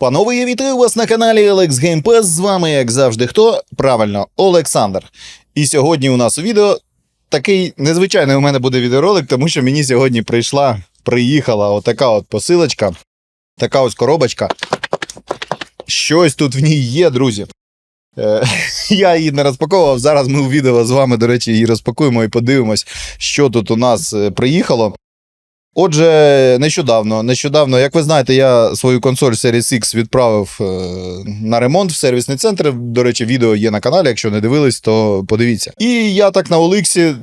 Панове, я вітаю вас на каналі Alex Game Pass. З вами, як завжди, хто? Правильно, Олександр. І сьогодні у нас у відео такий незвичайний у мене буде відеоролик, тому що мені сьогодні прийшла, приїхала отака от посилочка, така ось коробочка. Щось тут в ній є, друзі. Е, Я її не розпаковував. Зараз ми у відео з вами, до речі, її розпакуємо і подивимось, що тут у нас е, приїхало. Отже, нещодавно, нещодавно, як ви знаєте, я свою консоль Series X відправив е, на ремонт в сервісний центр. До речі, відео є на каналі. Якщо не дивились, то подивіться. І я так на Оликсі е,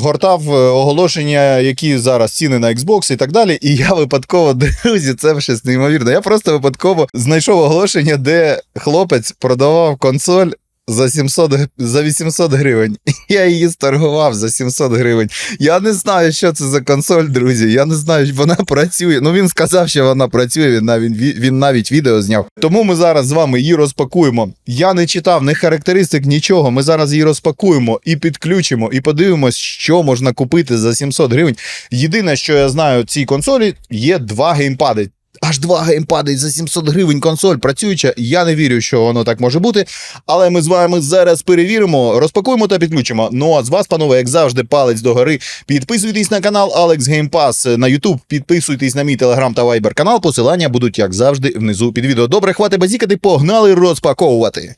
гортав е, оголошення, які зараз ціни на Xbox і так далі. І я випадково, друзі, це щось неймовірно. Я просто випадково знайшов оголошення, де хлопець продавав консоль. За 700, за 800 гривень. Я її сторгував за 700 гривень. Я не знаю, що це за консоль, друзі. Я не знаю, вона працює. Ну він сказав, що вона працює. Він навіть він навіть відео зняв. Тому ми зараз з вами її розпакуємо. Я не читав ні характеристик, нічого. Ми зараз її розпакуємо і підключимо, і подивимось, що можна купити за 700 гривень. Єдине, що я знаю, цій консолі є два геймпади. Аж два геймпади за 700 гривень консоль працююча. Я не вірю, що воно так може бути. Але ми з вами зараз перевіримо, розпакуємо та підключимо. Ну а з вас, панове, як завжди, палець догори. Підписуйтесь на канал Game Pass на YouTube, підписуйтесь на мій Telegram та Viber канал. Посилання будуть, як завжди, внизу під відео. Добре, хвати базікати, погнали розпаковувати.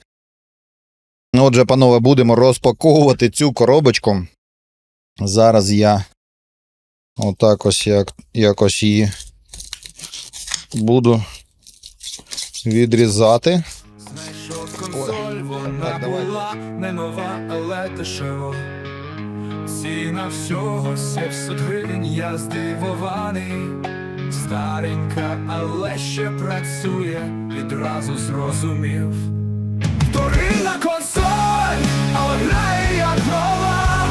Отже, панове, будемо розпаковувати цю коробочку. Зараз я отак ось як, якось її буду відрізати. Знайшов консоль, вона була не нова, але дешево. Ціна всього 700 гривень, я здивований. Старенька, але ще працює, відразу зрозумів. Вторинна консоль, але грає як нова.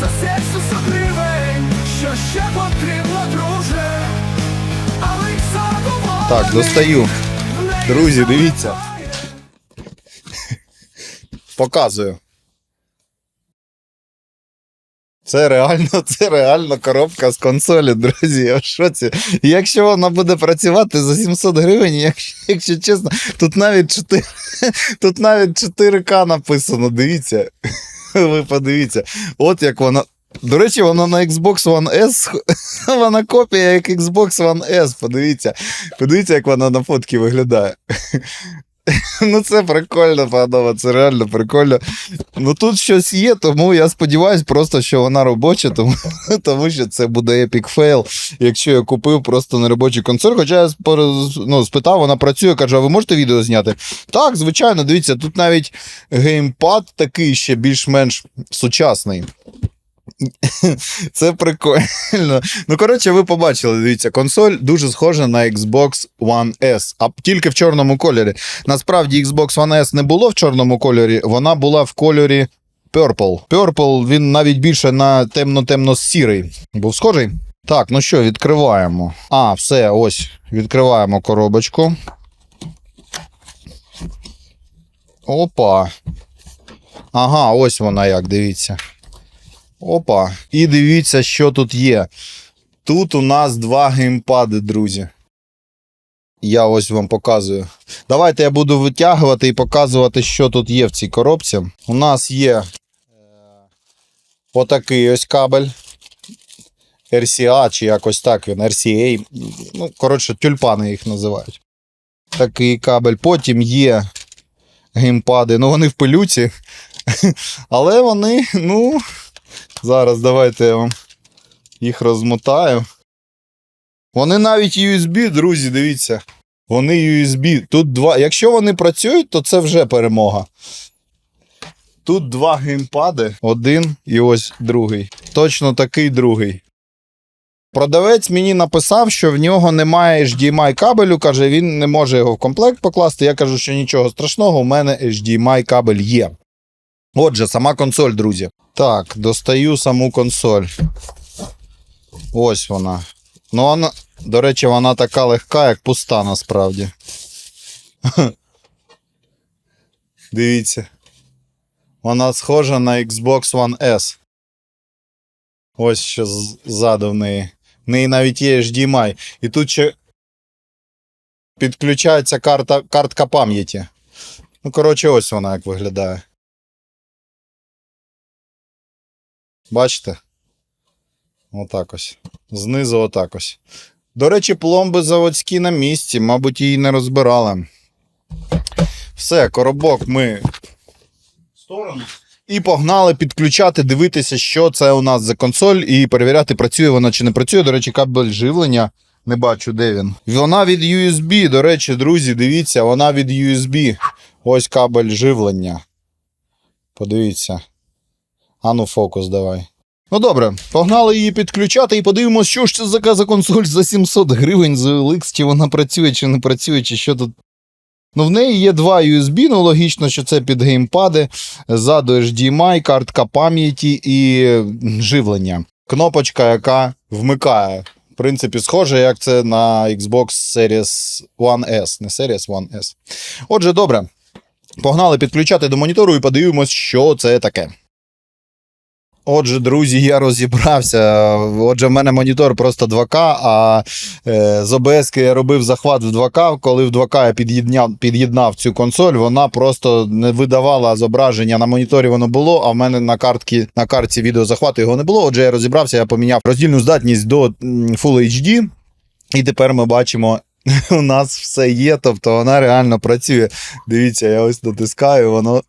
За 700 гривень, що ще потрібно, друже. Так, достаю. Друзі, дивіться. Показую. Це реально, це реально коробка з консолі, друзі. Я в шоці. Якщо вона буде працювати за 700 гривень, якщо, якщо чесно, тут навіть 4, тут навіть 4К написано. Дивіться. Ви подивіться. От як вона. До речі, вона на Xbox One S. Вона копія як Xbox One S. Подивіться. Подивіться, як вона на фотці виглядає. Ну, це прикольно, панове, це реально прикольно. Ну тут щось є, тому я сподіваюся просто, що вона робоча, тому, тому що це буде епік фейл, якщо я купив просто неробочий консоль. Хоча я ну, спитав, вона працює, кажу, а ви можете відео зняти? Так, звичайно, дивіться, тут навіть геймпад такий ще більш-менш сучасний. Це прикольно. Ну, коротше, ви побачили, дивіться, консоль дуже схожа на Xbox One S, а тільки в чорному кольорі. Насправді, Xbox One S не було в чорному кольорі, вона була в кольорі Purple. Purple, він навіть більше на темно-темно-сірий. Був схожий. Так, ну що, відкриваємо. А, все, ось. Відкриваємо коробочку. Опа. Ага, ось вона як, дивіться. Опа. І дивіться, що тут є. Тут у нас два геймпади, друзі. Я ось вам показую. Давайте я буду витягувати і показувати, що тут є в цій коробці. У нас є е, отакий ось кабель. RCA чи якось так він, RCA. Ну, коротше, тюльпани їх називають. Такий кабель. Потім є геймпади. Ну, вони в пилюці. Але вони, ну, Зараз давайте я вам їх розмотаю. Вони навіть USB, друзі, дивіться. Вони USB. Тут два. Якщо вони працюють, то це вже перемога. Тут два геймпади, один і ось другий. Точно такий другий. Продавець мені написав, що в нього немає HDMI кабелю. Каже, він не може його в комплект покласти. Я кажу, що нічого страшного, у мене HDMI кабель є. Отже, сама консоль, друзі. Так, достаю саму консоль. Ось вона. Ну, вона, до речі, вона така легка, як пуста насправді. Дивіться. Вона схожа на Xbox One S. Ось що ззаду в неї. В неї навіть є HDMI. І тут ще підключається карта, картка пам'яті. Ну, коротше, ось вона як виглядає. Бачите? Отак ось. Знизу отак ось. До речі, пломби заводські на місці, мабуть, її не розбирали. Все, коробок ми в сторону. І погнали підключати, дивитися, що це у нас за консоль, і перевіряти, працює вона чи не працює. До речі, кабель живлення. Не бачу, де він. Вона від USB. До речі, друзі, дивіться, вона від USB. Ось кабель живлення. Подивіться. Ану, фокус давай. Ну добре, погнали її підключати і подивимось, що ж це за за консоль за 700 гривень з OLX, чи вона працює, чи не працює, чи що тут. Ну, в неї є два USB, ну логічно, що це під геймпади, ззаду HDMI, картка пам'яті і живлення. Кнопочка, яка вмикає. В принципі, схоже, як це на Xbox Series One S, не Series One S. Отже, добре. Погнали підключати до монітору і подивимось, що це таке. Отже, друзі, я розібрався. Отже, в мене монітор просто 2К, а е, з OBS я робив захват в 2К. Коли в 2К я під'єднав, під'єднав цю консоль, вона просто не видавала зображення. На моніторі воно було, а в мене на картці, на картці відеозахвату його не було. Отже, я розібрався, я поміняв роздільну здатність до Full HD. І тепер ми бачимо, у нас все є, тобто вона реально працює. Дивіться, я ось натискаю, воно.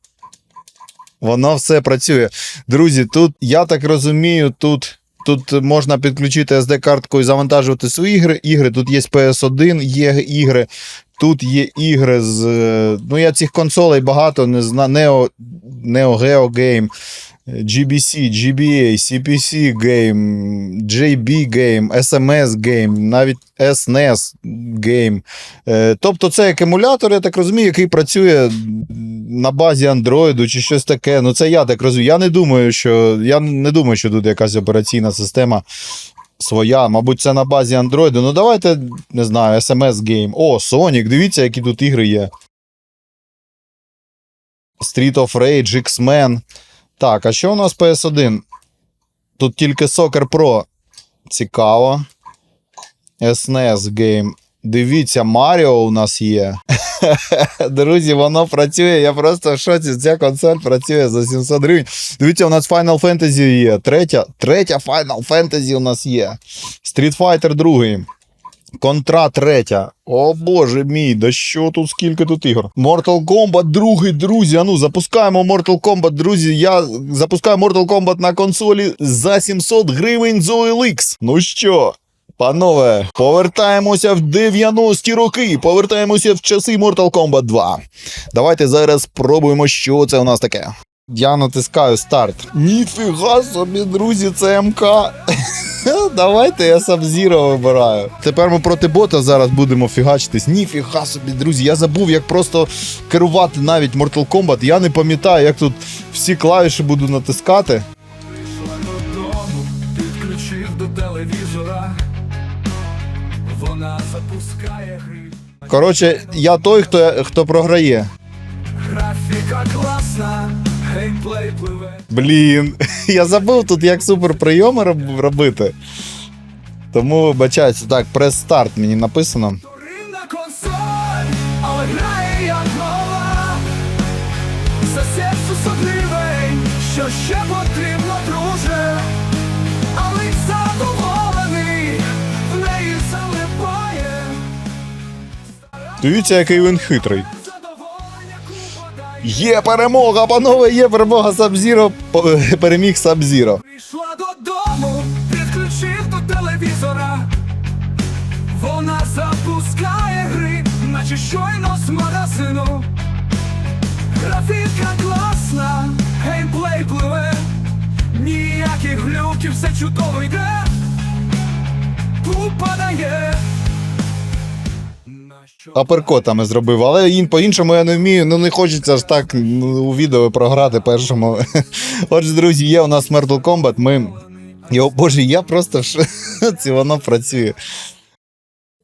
Воно все працює. Друзі, тут, я так розумію, тут, тут можна підключити SD-картку і завантажувати свої ігри. ігри. Тут є PS1, є ігри. Тут є ігри з. Ну, я цих консолей багато не знаю. Neo, Neo Geo Game, GBC, GBA, CPC Game, JB Game, SMS Game, навіть SNES Game. Е, Тобто це як я так розумію, який працює на базі Android чи щось таке. Ну, це я так розумію. Я не думаю, що я не думаю, що тут якась операційна система своя. Мабуть, це на базі Android. Ну, давайте, не знаю, SMS Game. О, Sonic, дивіться, які тут ігри є. Street of Rage, X-Men. Так, а що у нас PS1? Тут тільки Soccer Pro. Цікаво. SNES Game. Дивіться, Маріо у нас є. Друзі, воно працює. Я просто в шоці. Ця консоль працює за 700 гривень. Дивіться, у нас Final Fantasy є. Третя, третя Final Fantasy у нас є. Street Fighter 2. Контра третя. О боже мій, да що тут скільки тут ігор? Mortal Kombat другий, друзі. А ну запускаємо Mortal Kombat, друзі. Я запускаю Mortal Kombat на консолі за 700 гривень з OLX. Ну що? Панове, повертаємося в 90-ті роки, повертаємося в часи Mortal Kombat 2. Давайте зараз спробуємо, що це у нас таке. Я натискаю старт. Ніфіга собі, друзі, це МК. Давайте я Сабзіро вибираю. Тепер ми проти бота зараз будемо фігачитись. Ніфіга собі, друзі. Я забув, як просто керувати навіть Mortal Kombat. Я не пам'ятаю, як тут всі клавіші буду натискати. Підключив до телевізора. Вона запускає гри. Коротше, я той, хто, хто програє. Блін, я забув тут, як суперприйоми роб- робити. Тому вибачаюся. Так, прес-старт мені написано. Туринна консоль, але нова. За 700 що ще потрібно, друже. Але задоволений, в неї залипає. Дивіться, який він хитрий. Є перемога, панове, є перемога Сабзіро. Переміг Сабзіро. Прийшла додому, підключив до телевізора. Вона запускає гри, наче щойно з магазину. Графіка класна, геймплей пливе, ніяких глюків, все чудово йде. Аперкотами зробив, але ін- по-іншому я не вмію. Ну не хочеться ж так ну, у відео програти першому. Отже, друзі, є у нас Mortal Kombat. Ми. Йо, боже, я просто в шоці, воно працює.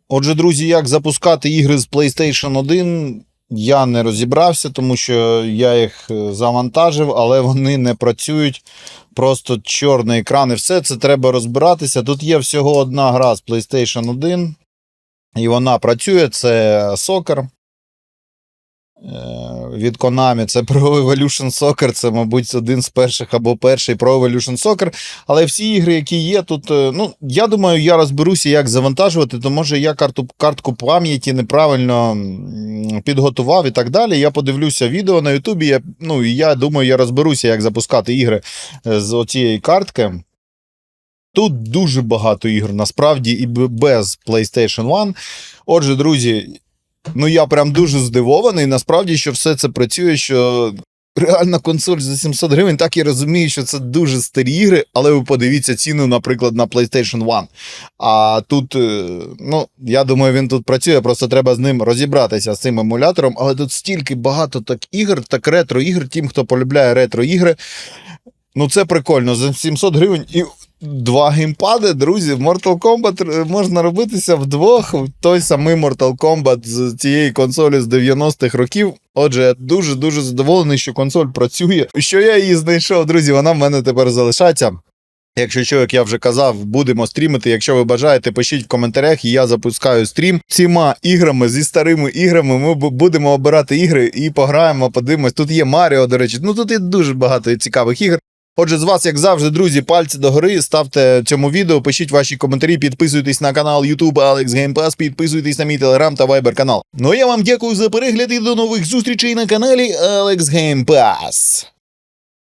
Отже, друзі, як запускати ігри з PlayStation 1, я не розібрався, тому що я їх е, завантажив, але вони не працюють. Просто чорний екран і все це треба розбиратися. Тут є всього одна гра з PlayStation 1. І вона працює. Це Soccer. Е, Від Konami це Pro Evolution Soccer, це, мабуть, один з перших або перший Pro Evolution Soccer. Але всі ігри, які є тут, е, ну, я думаю, я розберуся, як завантажувати, то може я карту, картку пам'яті неправильно підготував і так далі. Я подивлюся відео на Ютубі. Я, ну, і я думаю, я розберуся, як запускати ігри з оцієї картки. Тут дуже багато ігор, насправді, і без PlayStation 1. Отже, друзі, ну я прям дуже здивований, насправді, що все це працює, що реальна консоль за 700 гривень, так і розумію, що це дуже старі ігри, але ви подивіться ціну, наприклад, на PlayStation 1. А тут, е, ну, я думаю, він тут працює, просто треба з ним розібратися з цим емулятором. Але тут стільки багато так ігор, так ретро-ігр, тим, хто полюбляє ретро-ігри. Ну, це прикольно. За 700 гривень і два геймпади, друзі. Mortal Kombat можна робитися вдвох. Той самий Mortal Kombat з цієї консолі з 90-х років. Отже, я дуже-дуже задоволений, що консоль працює. Що я її знайшов, друзі, вона в мене тепер залишається. Якщо що, як я вже казав, будемо стрімити. Якщо ви бажаєте, пишіть в коментарях, і я запускаю стрім цими іграми зі старими іграми. Ми будемо обирати ігри і пограємо, подивимось. Тут є Маріо, до речі. Ну тут є дуже багато цікавих ігор. Отже, з вас, як завжди, друзі, пальці догори, ставте цьому відео, пишіть ваші коментарі, підписуйтесь на канал YouTube Alex Game Pass, підписуйтесь на мій телеграм та вайбер канал. Ну а я вам дякую за перегляд і до нових зустрічей на каналі Alex Game Pass.